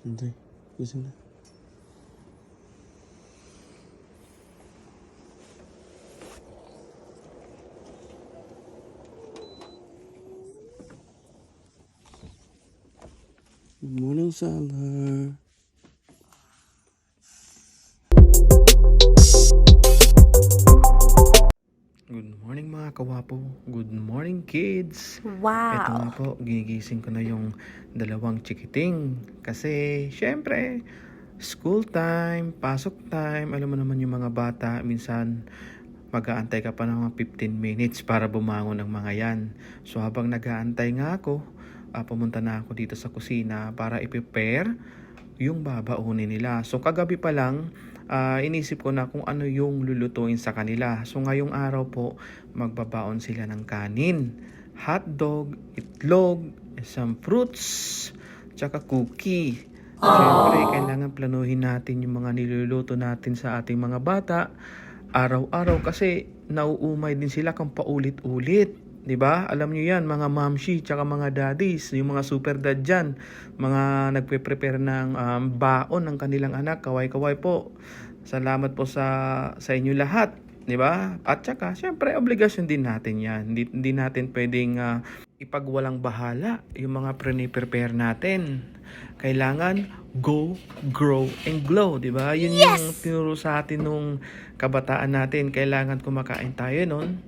Hindi. Gising na. Good morning, Salar. Mga kawapo. Good morning kids. Ito nga Wow. po, gigising ko na yung dalawang chikiting. Kasi, syempre, school time, pasok time, alam mo naman yung mga bata, minsan mag-aantay ka pa ng mga 15 minutes para bumangon ng mga yan. So, habang nag-aantay nga ako, ah, pumunta na ako dito sa kusina para i-prepare yung babaunin nila. So, kagabi pa lang, ah, inisip ko na kung ano yung lulutuin sa kanila. So, ngayong araw po, magbabaon sila ng kanin, hotdog, itlog, some fruits, tsaka cookie. Siyempre, kailangan planuhin natin yung mga niluluto natin sa ating mga bata araw-araw kasi nauumay din sila kung paulit-ulit. 'Di ba? Alam niyo 'yan, mga mamshi tsaka mga daddies, yung mga super dad dyan, mga nagpe-prepare ng um, baon ng kanilang anak, kaway-kaway po. Salamat po sa sa inyo lahat, 'di ba? At saka, syempre, obligasyon din natin 'yan. Hindi, hindi natin pwedeng ah, ipagwalang bahala yung mga pre-prepare natin. Kailangan go, grow, and glow, di ba? Yun yung tinuro sa atin nung kabataan natin. Kailangan kumakain tayo nun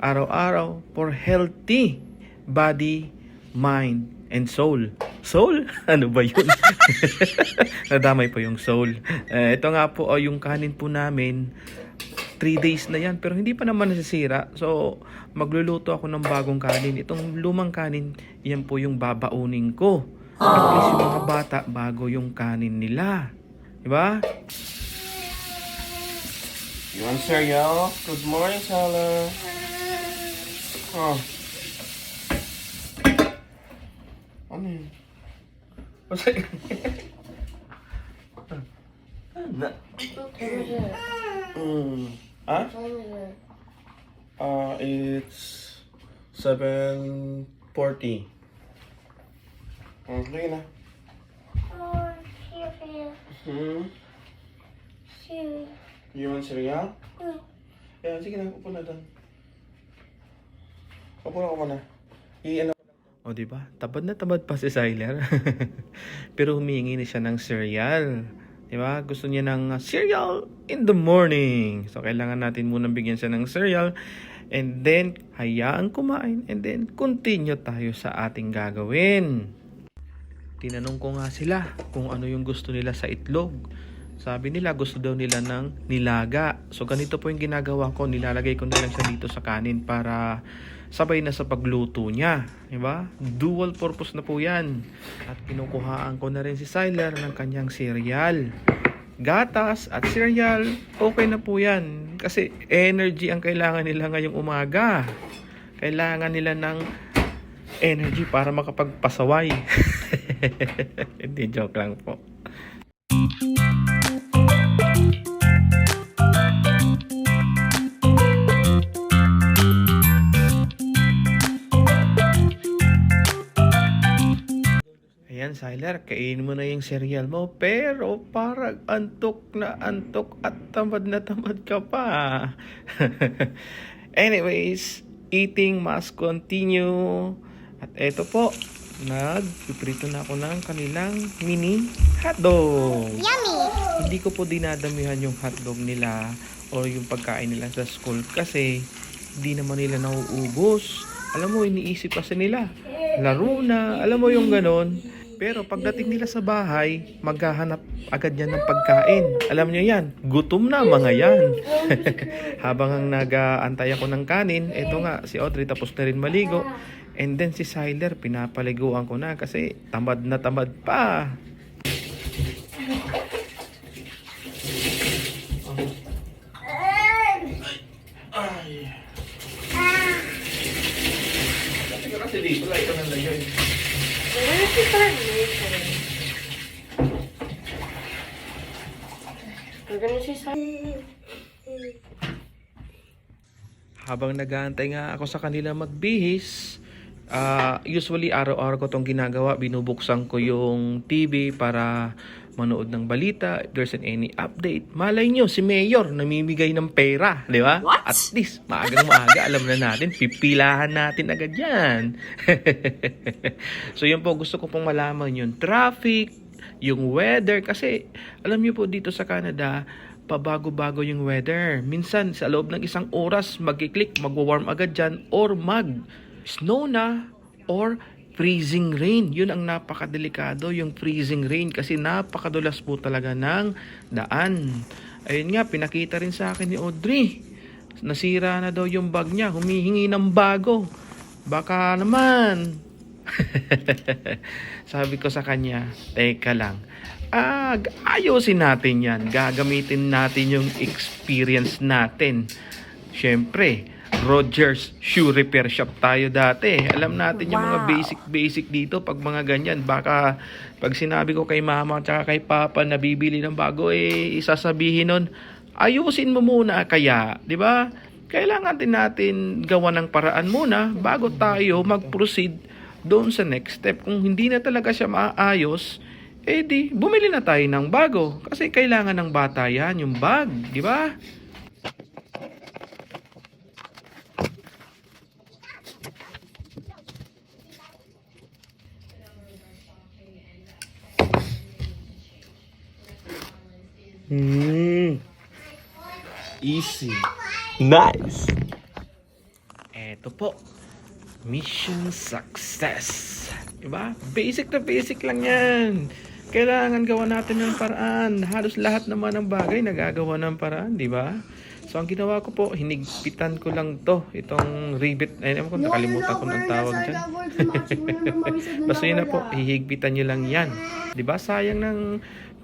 araw-araw for healthy body, mind, and soul. Soul? Ano ba yun? Nadamay po yung soul. Eh, ito nga po, oh, yung kanin po namin, 3 days na yan pero hindi pa naman nasisira. So, magluluto ako ng bagong kanin. Itong lumang kanin, yan po yung babaunin ko. At least yung mga bata, bago yung kanin nila. Diba? You want cereal? Good morning, Salah. Oh. Ano yun? What's that? Ano? Mm. Ah? Uh, it's 7.40. Okay na. Hmm? You want cereal? Yeah, sige na. Upo na doon. Na ka muna. O, di ba? Tabad na tabad pa si Syler. Pero humingi na siya ng cereal. Di ba? Gusto niya ng uh, cereal in the morning. So, kailangan natin munang bigyan siya ng cereal. And then, hayaan kumain. And then, continue tayo sa ating gagawin. Tinanong ko nga sila kung ano yung gusto nila sa itlog. Sabi nila gusto daw nila ng nilaga. So ganito po yung ginagawa ko. Nilalagay ko na lang siya dito sa kanin para sabay na sa pagluto niya. Diba? Dual purpose na po yan. At kinukuhaan ko na rin si Syler ng kanyang cereal. Gatas at cereal, okay na po yan. Kasi energy ang kailangan nila ngayong umaga. Kailangan nila ng energy para makapagpasaway. Hindi, joke lang po. Ayan, Syler, kainin mo na yung cereal mo. Pero parang antok na antok at tamad na tamad ka pa. Anyways, eating must continue. At eto po, nagpiprito na ako ng kanilang mini hotdog. Yummy. Hindi ko po dinadamihan yung hotdog nila o yung pagkain nila sa school kasi hindi naman nila nauubos. Alam mo, iniisip kasi nila. Laro na, alam mo yung ganon. Pero pagdating nila sa bahay, maghahanap agad yan ng pagkain. Alam nyo yan, gutom na mga yan. Habang ang nag-aantay ako ng kanin, eto nga, si Audrey tapos na rin maligo. And then si Syler, pinapaliguan ko na kasi tamad na tamad pa. Ay. Kasi ka kasi dito lang Habang nag-aantay nga ako sa kanila magbihis, Ah, usually araw-araw ko tong ginagawa, binubuksan ko yung TV para manood ng balita, if there's any update. Malay nyo, si Mayor namimigay ng pera, di ba? What? At least, maagang maaga, alam na natin, pipilahan natin agad yan. so yun po, gusto ko pong malaman yung traffic, yung weather, kasi alam niyo po dito sa Canada, pabago-bago yung weather. Minsan, sa loob ng isang oras, magkiklik, magwa-warm agad dyan, or mag-snow na, or freezing rain. Yun ang napakadelikado, yung freezing rain, kasi napakadulas po talaga ng daan. Ayun nga, pinakita rin sa akin ni Audrey. Nasira na daw yung bag niya, humihingi ng bago. Baka naman. Sabi ko sa kanya, teka lang. Ah, ayusin natin yan. Gagamitin natin yung experience natin. Siyempre, Rogers Shoe Repair Shop tayo dati. Alam natin yung mga Wow. basic-basic dito pag mga ganyan. Baka pag sinabi ko kay mama at kay papa na bibili ng bago, eh, isasabihin nun, ayusin mo muna kaya, di ba? Kailangan din natin gawa ng paraan muna bago tayo mag-proceed doon sa next step. Kung hindi na talaga siya maayos, eh di, bumili na tayo ng bago. Kasi kailangan ng bata yan, yung bag, di ba? Easy. Nice. Eto po. Mission success. Diba? Basic na basic lang yan. Kailangan gawa natin ng paraan. Halos lahat naman ng bagay nagagawa ng paraan, di ba? So, ang ginawa ko po, hinigpitan ko lang to. Itong rivet. Ay, naman ko, nakalimutan ko ng tawag dyan. Basta yun na po, hihigpitan nyo lang yan. 'Di ba Sayang ng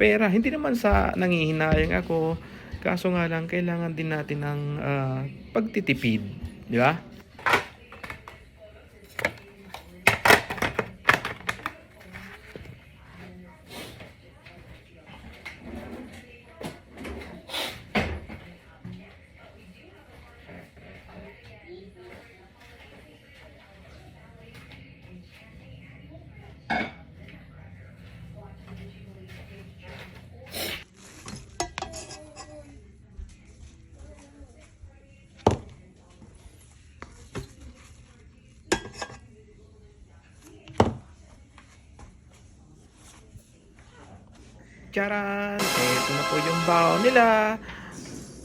pera. Hindi naman sa nangihinayang ako. Kaso nga lang, kailangan din natin ng ah, pagtitipid. 'Di ba? Charan! Ito na po yung baon nila.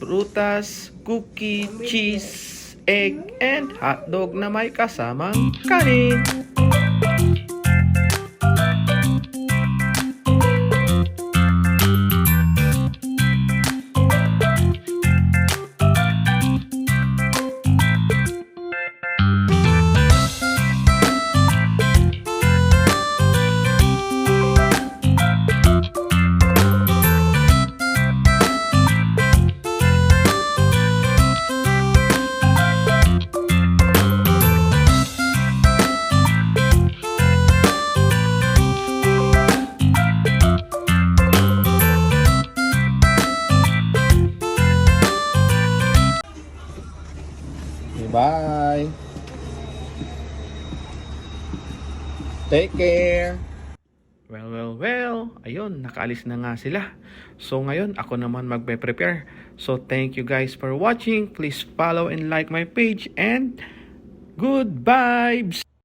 Prutas, cookie, cheese, egg, and hotdog na may kasamang kanin. Take care. Well, well, well. Ayun, nakaalis na nga sila. So ngayon, ako naman magpe-prepare. So thank you guys for watching. Please follow and like my page and good vibes!